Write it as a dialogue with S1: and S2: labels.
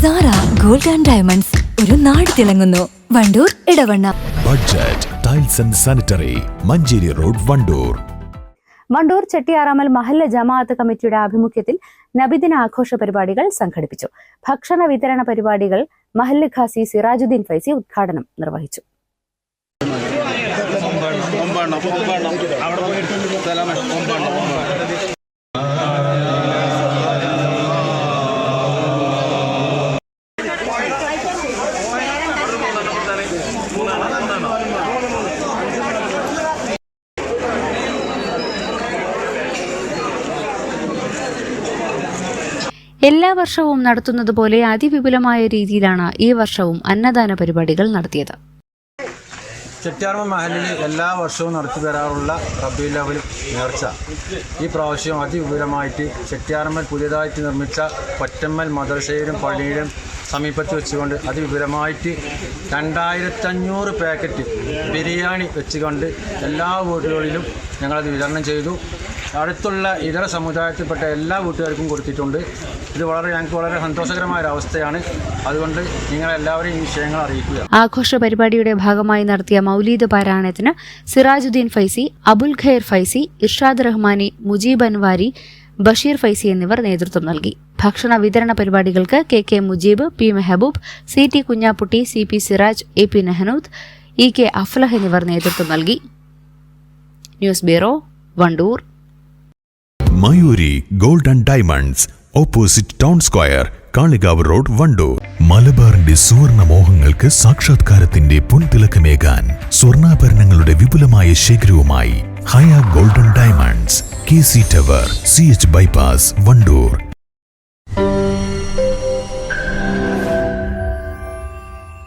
S1: Sara gold and diamonds ഒരു നാട് തിളങ്ങുന്നു. Wandoor Edavanna.
S2: Budget tiles and sanitary Manjeri road Wandoor
S3: Wandoor Chettiyaramal മഹല്ല ജമാഅത്ത് കമ്മിറ്റിയുടെ ആഭിമുഖ്യത്തിൽ നബിദിന ആഘോഷ പരിപാടികൾ സംഘടിപ്പിച്ചു. ഭക്ഷണ വിതരണ പരിപാടികൾ മഹല്ല് ഖാസി സിറാജുദ്ദീൻ ഫൈസി ഉദ്ഘാടനം നിർവഹിച്ചു. എല്ലാ വർഷവും നടത്തുന്നത് പോലെ അതിവിപുലമായ രീതിയിലാണ് ഈ വർഷവും അന്നദാന പരിപാടികൾ നടത്തിയത്.
S4: ചെട്ടിയാർമ മഹലിൽ എല്ലാ വർഷവും നടത്തി വരാറുള്ള റബ്ബി ലെവൽ നേർച്ച. ഈ പ്രാവശ്യം അതിവിപുലമായിട്ട് ചെട്ടിയാർമൽ പുതിയതായിട്ട് നിർമ്മിച്ച പറ്റമ്മൽ മദ്രസയിലും പള്ളിയിലും സമീപത്ത് വെച്ചുകൊണ്ട് അതിവിപുലമായിട്ട് രണ്ടായിരത്തഞ്ഞൂറ് പാക്കറ്റ് ബിരിയാണി വെച്ചുകൊണ്ട് എല്ലാ വീടുകളിലും ഞങ്ങളത് വിതരണം ചെയ്തു. അടുത്തുള്ള ഇതര സമുദായത്തിൽപ്പെട്ട എല്ലാ വീട്ടുകാർക്കും കൊടുത്തിട്ടുണ്ട്. ഇത് വളരെ ഞങ്ങൾക്ക് വളരെ സന്തോഷകരമായ ഒരു അവസ്ഥയാണ്. അതുകൊണ്ട് നിങ്ങളെല്ലാവരും ഈ വിഷയങ്ങൾ അറിയിക്കുക.
S3: ആഘോഷ പരിപാടിയുടെ ഭാഗമായി നടത്തിയ മൗലീദ് പാരായണത്തിന് സിറാജുദ്ദീൻ ഫൈസി അബുൽ ഖൈർ ഫൈസി ഇർഷാദ് റഹ്മാനി മുജീബ് അൻവാരി ബഷീർ ഫൈസി എന്നിവർ നേതൃത്വം നൽകി. ഭക്ഷണ വിതരണ പരിപാടികൾക്ക് K K Mujeeb P Mehaboob C T Kunhapputty C P Siraj A P Nehanooth E K Aflah എന്നിവർ നേതൃത്വം നൽകി. News bureau Wandoor.
S2: Mayuri gold and diamonds opposite town square Kalikavu road Wandoor. മലബാറിന്റെ സുവർണ മോഹങ്ങൾക്ക് സാക്ഷാത്കാരത്തിന്റെ പുൻതിളക്കമേകാൻ സ്വർണാഭരണങ്ങളുടെ വിപുലമായ ശേഖരവുമായി Haya golden diamonds. K C tower C H bypass Wandoor.